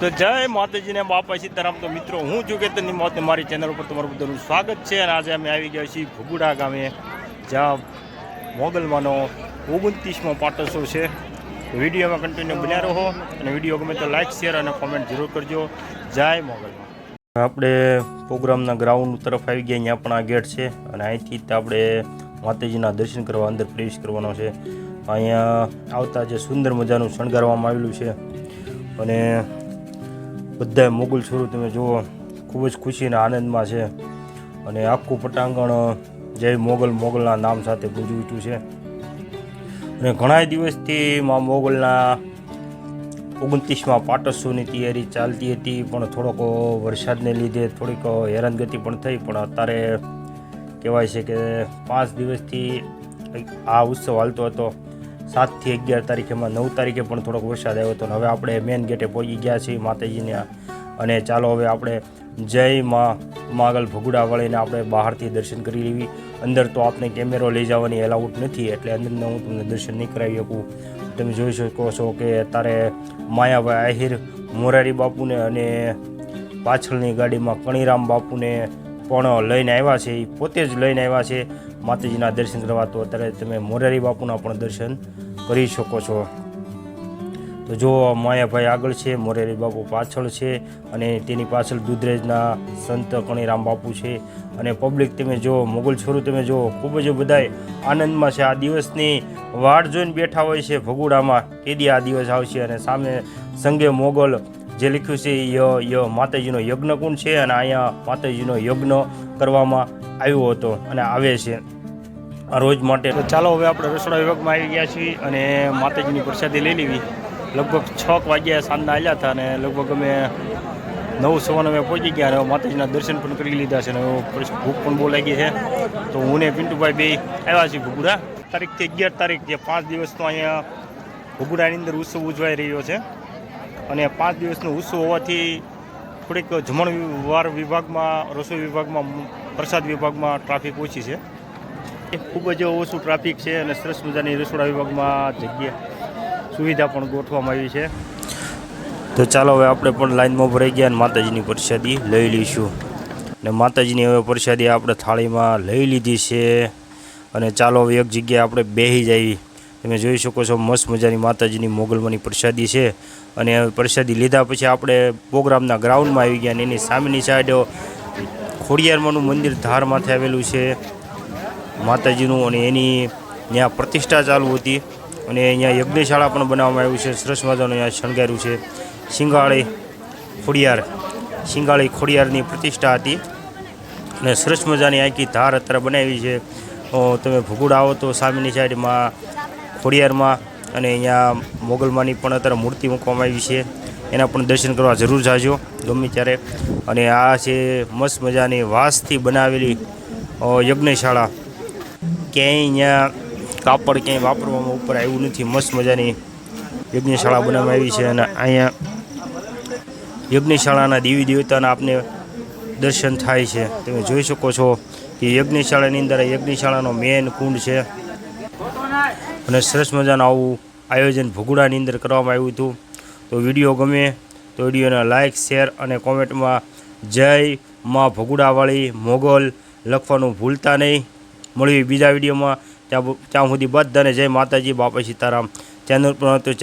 તો જય માતાજીને બાપા સીતારામ તો મિત્રો હું છું કેતનની મોત મારી ચેનલ ઉપર તમારું બધાનું સ્વાગત છે અને આજે અમે આવી ગયા છીએ ભગુડા ગામે, જ્યાં મોગલમાંનો ઓગણત્રીસમો પાટોત્સવ છે. વિડીયોમાં કન્ટિન્યુ બન્યા રહો અને વીડિયો ગમે તો લાઇક શેર અને કોમેન્ટ જરૂર કરજો. જય મોગલમાં. આપણે પ્રોગ્રામના ગ્રાઉન્ડ તરફ આવી ગયા અહીંયા પણ આ ગેટ છે અને અહીંથી આપણે માતાજીના દર્શન કરવા અંદર પ્રવેશ કરવાનો છે. અહીંયા આવતા જે સુંદર મજાનું શણગારવામાં આવેલું છે અને બધા મોગલ છોરું તમે જુઓ, ખૂબ જ ખુશીના આનંદમાં છે. અને આખું પટાંગણ, જય મોગલ, મોગલના નામ સાથે ગુંજી ઉઠ્યું છે. અને ઘણા દિવસથી મા મોગલના ઓગણત્રીસમાં પાટસોની તૈયારી ચાલતી હતી, પણ થોડોક વરસાદને લીધે થોડીક હેરાનગતિ પણ થઈ. પણ અત્યારે કહેવાય છે કે પાંચ દિવસથી આ ઉત્સવ હાલતો હતો. સાતથી અગિયાર તારીખેમાં, નવ તારીખે પણ થોડોક વરસાદ આવ્યો હતો હવે આપણે મેન ગેટે પહોંચી ગયા છીએ માતાજીને અને ચાલો હવે આપણે જય માં, માગલ ભગુડા વળીને આપણે બહારથી દર્શન કરી લેવી. અંદર તો આપણે કેમેરો લઈ જવાની એલાઉટ નથી, એટલે અંદરના હું તમને દર્શન નહીં કરાવી શકું. તમે જોઈ શકો છો કે અત્યારે માયાભાઈ આહિર, મોરારી બાપુને અને પાછળની ગાડીમાં કણીરામ બાપુને પણ લઈને આવ્યા છે એ પોતે જ લઈને આવ્યા છે. માતાજીના દર્શન કરવા તો અત્યારે તમે મોરારી બાપુના પણ દર્શન કરી શકો છો. તો જો માયાભાઈ આગળ છે, મોરારી બાપુ પાછળ છે અને તેની પાછળ દુધરેજના સંત કણીરામ બાપુ છે. અને પબ્લિક તમે જો, મોગલ છોરું તમે જો, ખૂબ જ બધાય આનંદમાં છે. આ દિવસની વાટ જોઈને બેઠા હોય છે ભગુડામાં. કેદી આ દિવસ આવશે અને સામે સંગે મોગલ જે લખ્યું છે એ માતાજીનો યજ્ઞ કુંડ છે અને અહીંયા માતાજીનો યજ્ઞ કરવામાં આવ્યો હતો અને આવે છે રોજ માટે. ચાલો હવે આપણે રસોડા વિભાગમાં આવી ગયા છીએ અને માતાજીની પ્રસાદી લઈ લેવી. લગભગ છ વાગ્યા સાંજના આવ્યા હતા અને લગભગ અમે નવ સવાને અમે પહોંચી ગયા અને માતાજીના દર્શન પણ કરી લીધા છે અને ભૂખ પણ બહુ લાગી છે. તો હું ને પિન્ટુભાઈ બે આવ્યા છીએ ભૂગુડા. તારીખથી અગિયાર તારીખ જે પાંચ દિવસનો અહીંયા ભૂગુડાની અંદર ઉત્સવ ઉજવાઈ રહ્યો છે. અને પાંચ દિવસનો ઉત્સવ હોવાથી થોડીક જમણ વાર વિભાગમાં રસોઈ વિભાગમાં પ્રસાદ વિભાગમાં ટ્રાફિક ઓછી છે. એ ખૂબ જ ઓછું ટ્રાફિક છે અને સરસ મજાની રસોડા વિભાગમાં જગ્યા સુવિધા પણ ગોઠવવામાં આવી છે. તો ચાલો હવે આપણે પણ લાઈનમાં ભરાઈ ગયા અને માતાજીની પ્રસાદી લઈ લઈશું. ને માતાજીની હવે પ્રસાદી આપણે થાળીમાં લઈ લીધી છે. અને ચાલો હવે એક જગ્યાએ આપણે બેસી જઈએ. તમે જોઈ શકો છો, મસ્ત મજાની માતાજીની મોગલમાંની પ્રસાદી છે. અને પ્રસાદી લીધા પછી આપણે પ્રોગ્રામના ગ્રાઉન્ડમાં આવી ગયા અને એની સામેની સાઈડ ખોડિયારમાંનું મંદિર ધાર માથે આવેલું છે. માતાજીનું અને એની ત્યાં પ્રતિષ્ઠા ચાલુ હતી. અને અહીંયા યજ્ઞશાળા પણ બનાવવામાં આવ્યું છે. સરસ મજાનું અહીંયા શણગાર્યું છે. સિંગાળી ખોડિયાર, શિંગાળી ખોડિયારની પ્રતિષ્ઠા હતી. અને સરસ મજાની આખી ધાર અત્યારે બનાવી છે. તમે ભૂગુડા આવો તો સામેની સાઈડમાં ખોડિયારમાં અને અહીંયા મોગલમાંની પણ અત્યારે મૂર્તિ મૂકવામાં આવી છે. એના પણ દર્શન કરવા જરૂર જાજો, ગમે ત્યારે. અને આ છે મસ્ત મજાની વાંસથી બનાવેલી યજ્ઞશાળા, ક્યાંય અહીંયા કાપડ ક્યાંય વાપરવામાં ઉપર આવ્યું નથી. મસ્ત મજાની યજ્ઞશાળા બનાવવામાં આવી છે અને અહીંયા યજ્ઞશાળાના દેવી દેવતાના આપને દર્શન થાય છે. તમે જોઈ શકો છો કે યજ્ઞશાળાની અંદર યજ્ઞશાળાનો મેન કુંડ છે. અને સરસ મજાનું આવું આયોજન ભગુડાની અંદર કરવામાં આવ્યું હતું. તો વીડિયો ગમે તો વિડીયોને લાઇક શેર અને કોમેન્ટમાં જય માં ભગુડાવાળી મોગલ લખવાનું ભૂલતા નહીં. મળી બીજા વિડીયોમાં. ત્યાં ત્યાં સુધી બધાને જય માતાજી, બાપા સીતારામ. ચેનલ પર તો